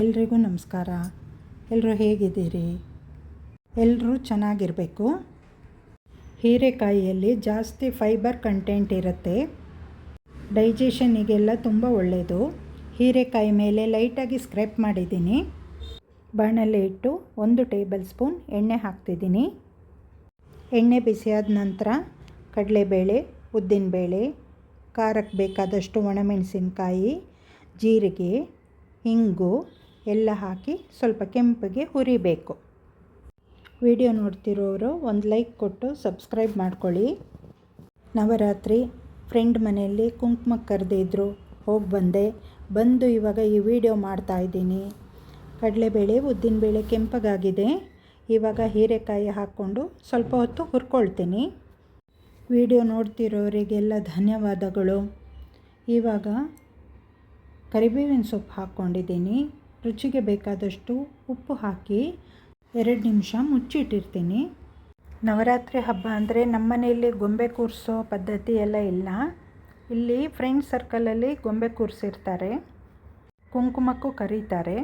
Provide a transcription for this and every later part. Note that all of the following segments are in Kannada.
ಎಲ್ರಿಗೂ ನಮಸ್ಕಾರ. ಎಲ್ಲರೂ ಹೇಗಿದ್ದೀರಿ? ಎಲ್ಲರೂ ಚೆನ್ನಾಗಿರಬೇಕು? ಹೀರೆಕಾಯಿಯಲ್ಲಿ ಜಾಸ್ತಿ ಫೈಬರ್ ಕಂಟೆಂಟ್ ಇರುತ್ತೆ. ಡೈಜೆಷನಿಗೆಲ್ಲ ತುಂಬ ಒಳ್ಳೆಯದು ಹೀರೆಕಾಯಿ ಮೇಲೆ ಲೈಟಾಗಿ ಸ್ಕ್ರೆಪ್ ಮಾಡಿದ್ದೀನಿ. ಬಾಣಲೆ ಇಟ್ಟು ಒಂದು ಟೇಬಲ್ ಸ್ಪೂನ್ ಎಣ್ಣೆ ಹಾಕ್ತಿದ್ದೀನಿ. ಎಣ್ಣೆ ಬಿಸಿಯಾದ ನಂತರ ಕಡಲೆಬೇಳೆ, ಉದ್ದಿನಬೇಳೆ, ಖಾರಕ್ಕೆ ಬೇಕಾದಷ್ಟು ಒಣಮೆಣಸಿನ್ಕಾಯಿ, ಜೀರಿಗೆ ಹಿಂಗು ಎಲ್ಲ ಹಾಕಿ ಸ್ವಲ್ಪ ಕೆಂಪಗೆ ಹುರಿಬೇಕು. ವಿಡಿಯೋ ನೋಡ್ತಿರೋರು ಒಂದು ಲೈಕ್ ಕೊಟ್ಟು ಸಬ್ಸ್ಕ್ರೈಬ್ ಮಾಡ್ಕೊಳ್ಳಿ. ನವರಾತ್ರಿ, ಫ್ರೆಂಡ್ ಮನೆಯಲ್ಲಿ ಕುಂಕುಮಕ್ಕೆ ಕರೆದಿದ್ದರು ಹೋಗಿ ಬಂದೆ. ಬಂದು ಇವಾಗ ಈ ವಿಡಿಯೋ ಮಾಡ್ತಾಯಿದ್ದೀನಿ ಕಡಲೆಬೇಳೆ ಉದ್ದಿನಬೇಳೆ ಕೆಂಪಗಾಗಿದೆ. ಇವಾಗ ಹೀರೆಕಾಯಿ ಹಾಕ್ಕೊಂಡು ಸ್ವಲ್ಪ ಹೊತ್ತು ಹುರ್ಕೊಳ್ತೀನಿ. ವಿಡಿಯೋ ನೋಡ್ತಿರೋರಿಗೆಲ್ಲ ಧನ್ಯವಾದಗಳು. ಇವಾಗ ಕರಿಬೇವಿನ ಸೊಪ್ಪು ಹಾಕ್ಕೊಂಡಿದ್ದೀನಿ. ರುಚಿಗೆ ಬೇಕಾದಷ್ಟು ಉಪ್ಪು ಹಾಕಿ ಎರಡು ನಿಮಿಷ ಮುಚ್ಚಿಟ್ಟಿರ್ತೀನಿ. ನವರಾತ್ರಿ ಹಬ್ಬ ಅಂದರೆ ನಮ್ಮ ಮನೆಯಲ್ಲಿ ಗೊಂಬೆ ಕೂರಿಸೋ ಪದ್ಧತಿ ಎಲ್ಲ ಇಲ್ಲ. ಇಲ್ಲಿ ಫ್ರೆಂಡ್ ಸರ್ಕಲಲ್ಲಿ ಗೊಂಬೆ ಕೂರಿಸಿರ್ತಾರೆ. ಕುಂಕುಮಕ್ಕೂ ಕರೀತಾರೆ.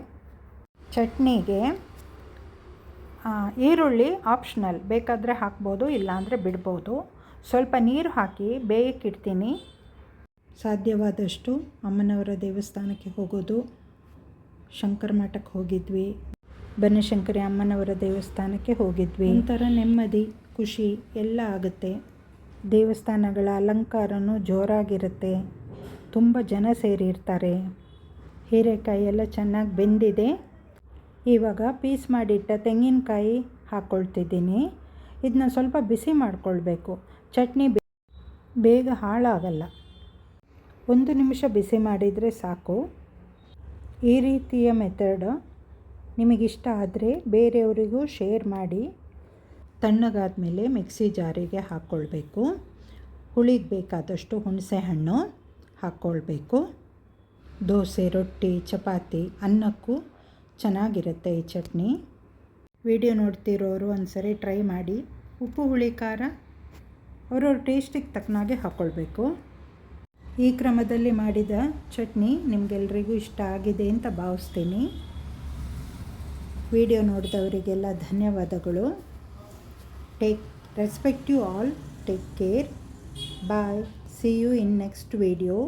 ಚಟ್ನಿಗೆ ಈರುಳ್ಳಿ ಆಪ್ಷನಲ್ ಬೇಕಾದರೆ ಹಾಕ್ಬೋದು, ಇಲ್ಲಾಂದರೆ ಬಿಡ್ಬೋದು. ಸ್ವಲ್ಪ ನೀರು ಹಾಕಿ ಬೇಯಕ್ಕಿಡ್ತೀನಿ ಸಾಧ್ಯವಾದಷ್ಟು ಅಮ್ಮನವರ ದೇವಸ್ಥಾನಕ್ಕೆ ಹೋಗೋದು. ಶಂಕರ ಮಠಕ್ಕೆ ಹೋಗಿದ್ವಿ. ಬನಶಂಕರಿ ಅಮ್ಮನವರ ದೇವಸ್ಥಾನಕ್ಕೆ ಹೋಗಿದ್ವಿ. ಒಂಥರ ನೆಮ್ಮದಿ, ಖುಷಿ ಎಲ್ಲ ಆಗುತ್ತೆ. ದೇವಸ್ಥಾನಗಳ ಅಲಂಕಾರನೂ ಜೋರಾಗಿರುತ್ತೆ. ತುಂಬ ಜನ ಸೇರಿರ್ತಾರೆ ಹೀರೆಕಾಯಿ ಎಲ್ಲ ಚೆನ್ನಾಗಿ ಬೆಂದಿದೆ. ಇವಾಗ ಪೀಸ್ ಮಾಡಿಟ್ಟ ತೆಂಗಿನಕಾಯಿ ಹಾಕ್ಕೊಳ್ತಿದ್ದೀನಿ ಇದನ್ನ ಸ್ವಲ್ಪ ಬಿಸಿ ಮಾಡಿಕೊಳ್ಬೇಕು. ಚಟ್ನಿ ಬೇಗ ಹಾಳಾಗಲ್ಲ. ಒಂದು ನಿಮಿಷ ಬಿಸಿ ಮಾಡಿದರೆ ಸಾಕು. ಈ ರೀತಿಯ ಮೆಥಡ್ ನಿಮಗಿಷ್ಟ ಆದರೆ ಬೇರೆಯವರಿಗೂ ಶೇರ್ ಮಾಡಿ. ತಣ್ಣಗಾದ ಮೇಲೆ ಮಿಕ್ಸಿ ಜಾರಿಗೆ ಹಾಕ್ಕೊಳ್ಬೇಕು ಹುಳಿಗೆ ಬೇಕಾದಷ್ಟು ಹುಣಸೆ ಹಣ್ಣು ಹಾಕ್ಕೊಳ್ಬೇಕು ದೋಸೆ, ರೊಟ್ಟಿ, ಚಪಾತಿ ಅನ್ನಕ್ಕೂ ಚೆನ್ನಾಗಿರುತ್ತೆ ಈ ಚಟ್ನಿ. ವಿಡಿಯೋ ನೋಡ್ತಿರೋರು ಒಂದ್ಸರಿ ಟ್ರೈ ಮಾಡಿ. ಉಪ್ಪು, ಹುಳಿ, ಖಾರ ಅವರವ್ರ ಟೇಸ್ಟಿಗೆ ತಕ್ಕನಾಗೆ ಹಾಕ್ಕೊಳ್ಬೇಕು ಈ ಕ್ರಮದಲ್ಲಿ ಮಾಡಿದ ಚಟ್ನಿ ನಿಮಗೆಲ್ರಿಗೂ ಇಷ್ಟ ಆಗಿದೆ ಅಂತ ಭಾವಿಸ್ತೀನಿ. ವಿಡಿಯೋ ನೋಡಿದವರಿಗೆಲ್ಲ ಧನ್ಯವಾದಗಳು. Take respect you all take care bye see you in next video